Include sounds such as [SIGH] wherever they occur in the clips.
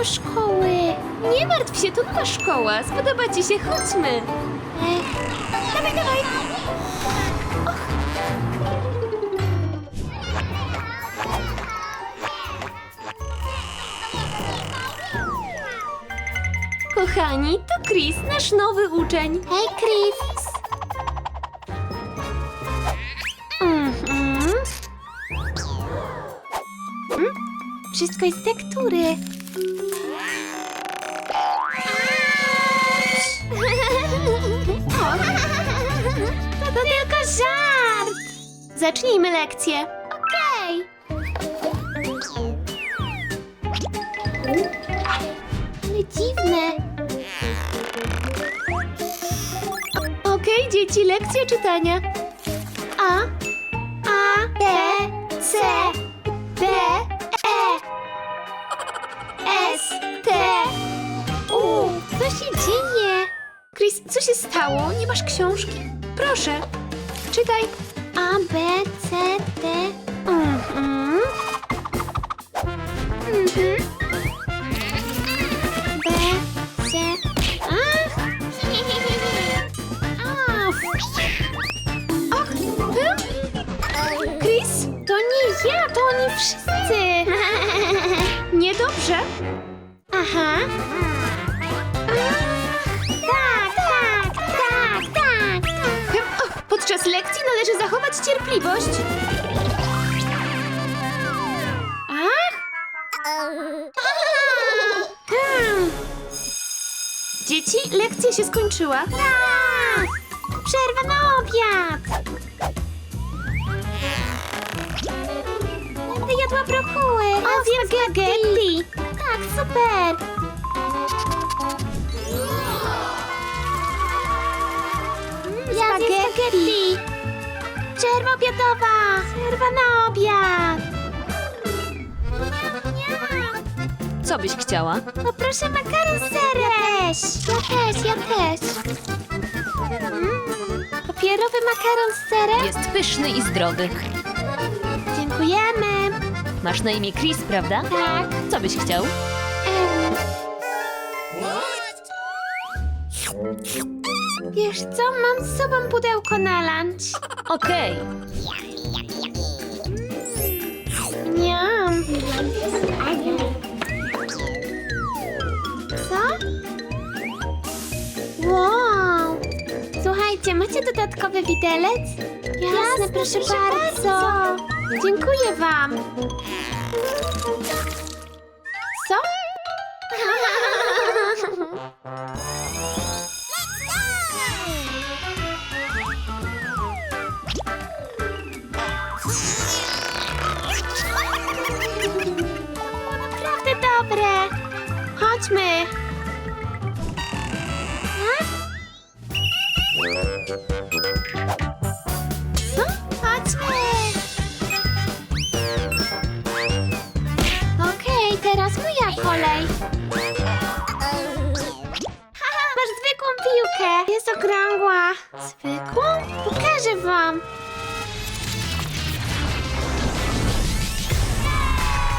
do szkoły. Nie martw się, to nowa szkoła. Spodoba ci się, chodźmy. Ech, dawaj, dawaj. Kochani, to Chris, nasz nowy uczeń. Hej, Chris. Mhm. Mm, Wszystko jest z tektury. Zacznijmy lekcję. Okej. Ale dziwne. Okej, dzieci, lekcja czytania. A, A, B, C, D, E, S, T, U. Co się dzieje? Chris, co się stało? Nie masz książki? Proszę, czytaj. A, B, C, D. Mhm. Mhm. B, C. Ach. Ach, hmm? Chris, to nie ja, to oni wszyscy. Cierpliwość. Ach, hmm. Dzieci, lekcja się skończyła. Tak! Przerwa na obiad! Będę jadła brokuły. O, spaghetti. Tak, super! Ja zjem spaghetti! Przerwa obiadowa! Przerwa na obiad! Co byś chciała? Poproszę makaron z serem! Ja też, ja też! Mm, papierowy makaron z serem? Jest pyszny i zdrowy. Dziękujemy! Masz na imię Chris, prawda? Tak. Co byś chciał? Em. Wiesz co, mam z sobą pudełko na lunch. Okej. Miam. Co? Wow. Słuchajcie, macie dodatkowy widelec? Jasne, proszę, bardzo. Dziękuję wam. Co? [LAUGHS] kolej. Masz zwykłą piłkę. Jest okrągła. Zwykłą? Pokażę wam.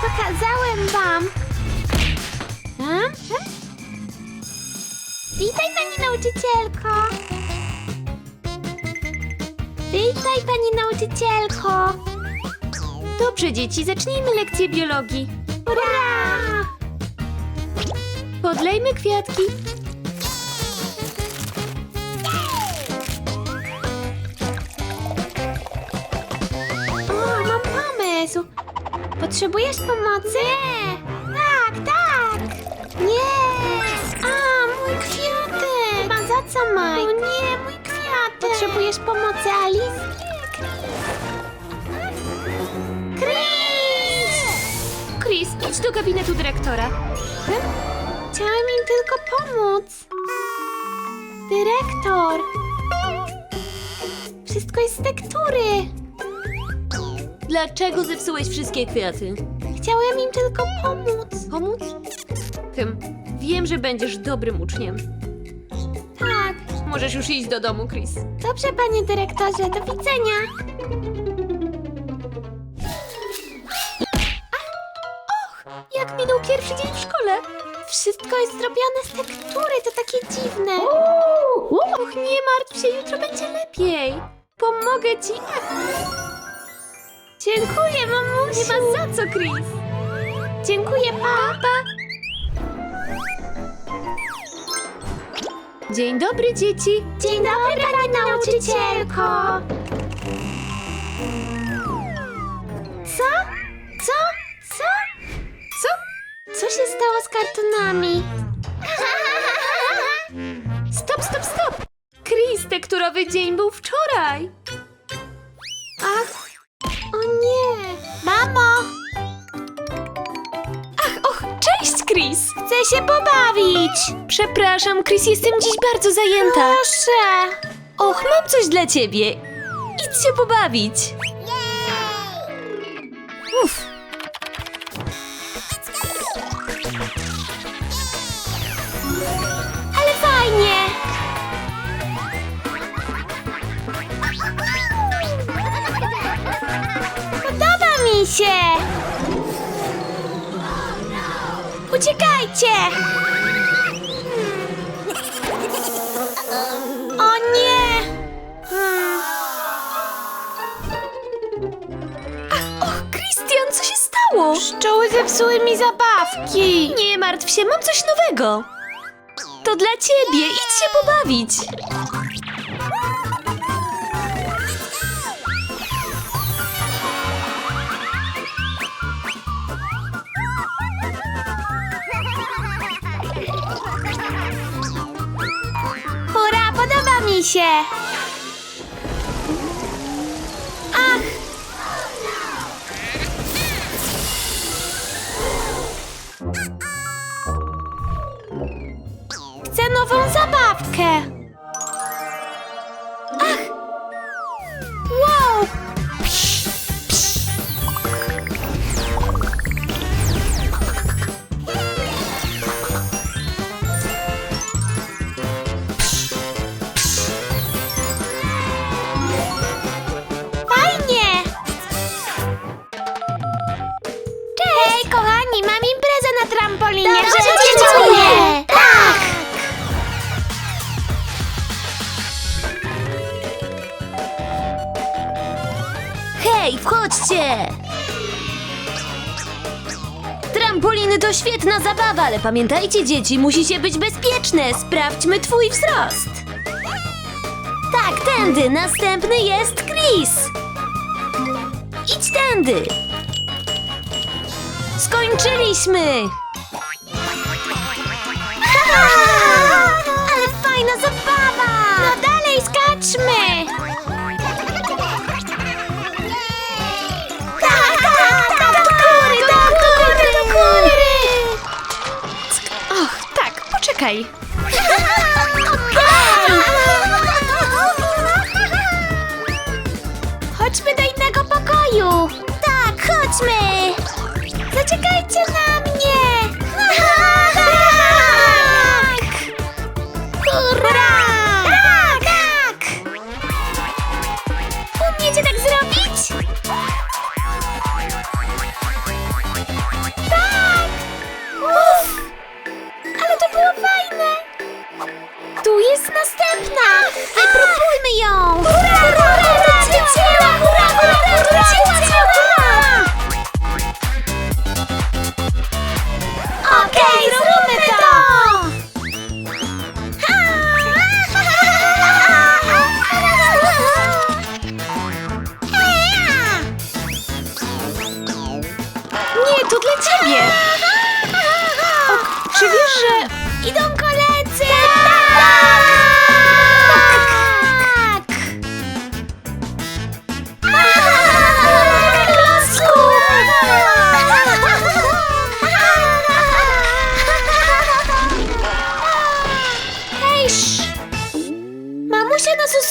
Pokazałem wam. Hmm? Witaj, pani nauczycielko. Witaj, pani nauczycielko. Dobrze, dzieci, zacznijmy lekcję biologii. Ura! Podlejmy kwiatki. O, mam pomysł. Potrzebujesz pomocy? Tak, tak. Nie. A, mój kwiatek. Ma za co, Mike? O nie, mój kwiatek. Potrzebujesz pomocy, Alice? Nie, Chris. Idź do gabinetu dyrektora. Hmm? Chciałem im tylko pomóc. Dyrektor. Wszystko jest z tektury. Dlaczego zepsułeś wszystkie kwiaty? Chciałem im tylko pomóc. Pomóc? Tym. Wiem, że będziesz dobrym uczniem. Tak. Możesz już iść do domu, Chris. Dobrze, panie dyrektorze, do widzenia. Jak minął pierwszy dzień w szkole? Wszystko jest zrobione z tektury, to takie dziwne. Och, nie martw się, jutro będzie lepiej. Pomogę ci. Dziękuję, mamusiu. Nie ma za co, Chris. Dziękuję, papa. Dzień dobry, dzieci. Dzień dobry, pani nauczycielko. Z kartonami? Stop, stop, stop. Chris, tekturowy dzień był wczoraj. Ach, o nie. Mamo, Ach, och, cześć, Chris. chcę się pobawić. Przepraszam, Chris, jestem dziś bardzo zajęta. Proszę. Och, mam coś dla ciebie. Idź się pobawić. Uff. Się. Uciekajcie. O nie. Hmm. Och, Christian, co się stało? Pszczoły zepsuły mi zabawki. Nie martw się, mam coś nowego. To dla ciebie, idź się pobawić. Się. Ach. Chcę nową zabawkę. Dobrze, Chodźcie dziękuję. do mnie. Tak! Hej, wchodźcie! Trampoliny to świetna zabawa, ale pamiętajcie dzieci, musicie być bezpieczne. Sprawdźmy twój wzrost. Tak, tędy. Następny jest Chris. Idź tędy. Skończyliśmy. Ale fajna zabawa! No dalej, skaczmy! Tak, tak, tak, do góry, do góry, do góry! Och, tak, poczekaj. Chodźmy do innego pokoju! Tak, chodźmy! Zaczekajcie na mnie! Hurra!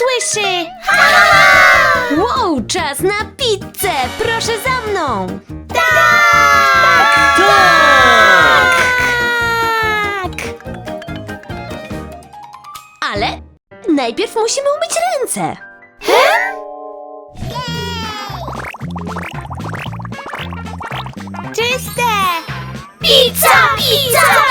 Usłyszy! Wow, czas na pizzę! Proszę za mną! Tak! Tak! Ale najpierw musimy umyć ręce. Czyste! Pizza! Pizza!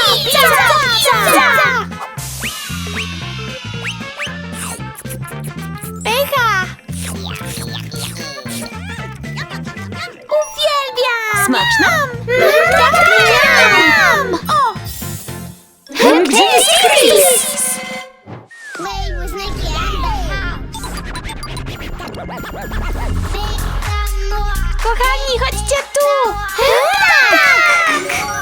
Kochani, chodźcie tu! Tak! Tak,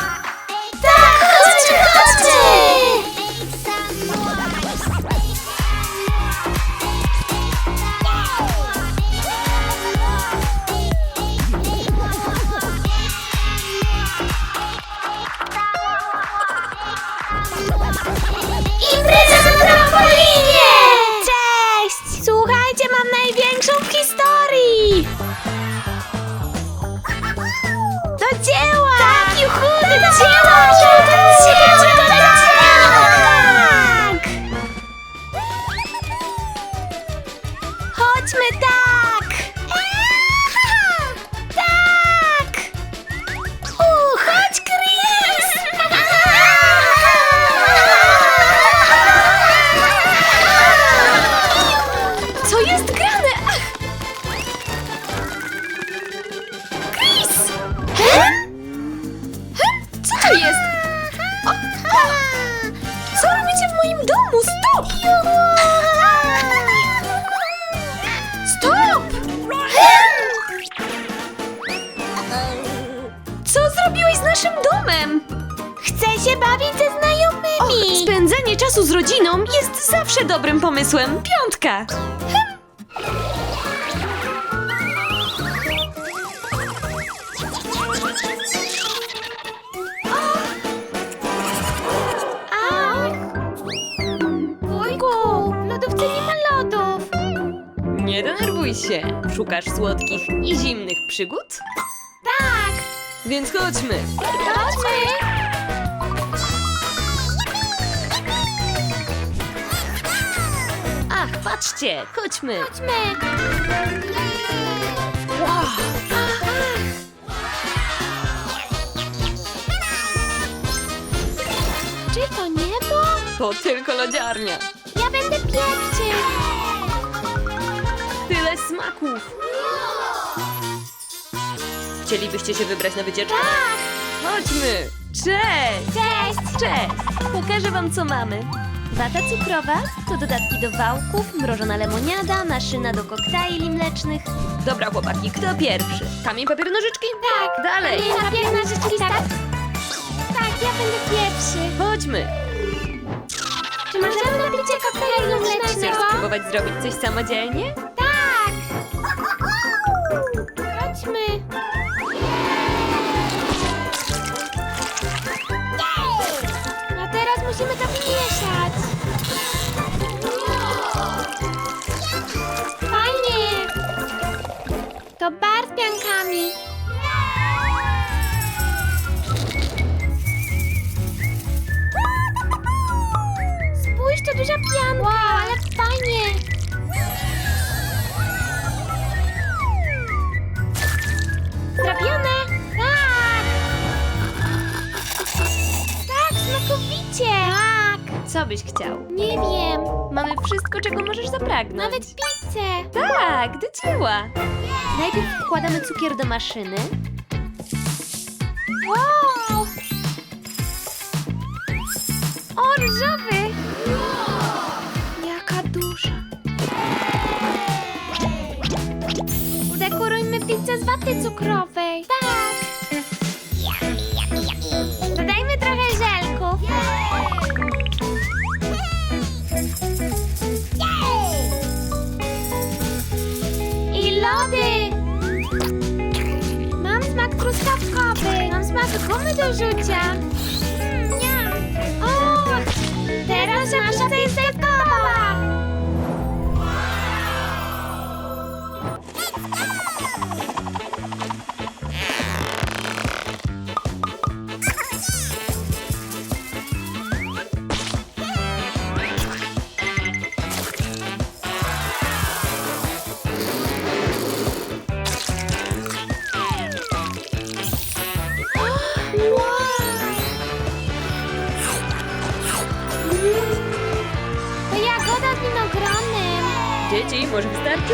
pomysłem. Piątka! Wujku, w lodówce nie ma lodów. Nie denerwuj się. Szukasz słodkich i zimnych przygód? Tak, Więc chodźmy. chodźmy. Patrzcie, chodźmy. Chodźmy. Czy to niebo? To tylko lodziarnia. Ja będę pierwszy. Tyle smaków. Chcielibyście się wybrać na wycieczkę? Tak, Chodźmy. Cześć! cześć. Cześć! Pokażę wam, co mamy. Wata cukrowa, to dodatki do wałków, mrożona lemoniada, maszyna do koktajli mlecznych. Dobra, chłopaki, kto pierwszy? Kamień, papier, nożyczki? Tak. Dalej! Nie, papier, nożyczki, tak. Tak, ja będę pierwszy. Chodźmy! Czy możemy napić się koktajlu Chcesz mlecznego? spróbować zrobić coś samodzielnie? Tak. To bar z piankami. Spójrz, to duża pianka. Wow, ale fajnie. Zrobione! Tak! Tak, smakowicie! Tak! Co byś chciał? Nie wiem. Mamy wszystko, czego możesz zapragnąć. Nawet pizzę. Tak, do dzieła. Najpierw wkładamy cukier do maszyny. Wow! O, różowy! Jaka duża. Udekorujmy pizzę z waty cukrowej. Tak. Lody. Mam smak truskawkowy. Mam smak gumy do rzucia. O, teraz nasza jest gotowa. Może wystarczy?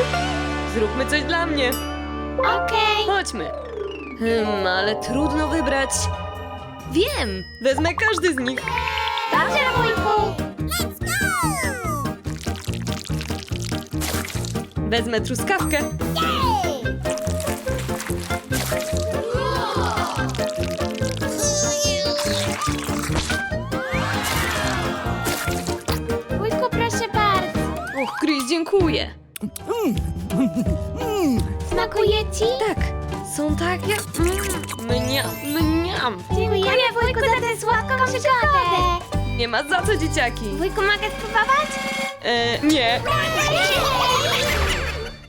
Zróbmy coś dla mnie. Okej. Chodźmy. Hmm, ale trudno wybrać. Wiem, wezmę każdy z nich. Dobrze, wujku. Wezmę truskawkę. Wujku, proszę bardzo. Och, Chris, dziękuję. Smakuje ci? Tak, są takie... Mm, mniam, mniam. Dziękujemy, wujku, za tę słodką przygodę. Nie ma za co, dzieciaki. Wujku, mogę spróbować? E, nie.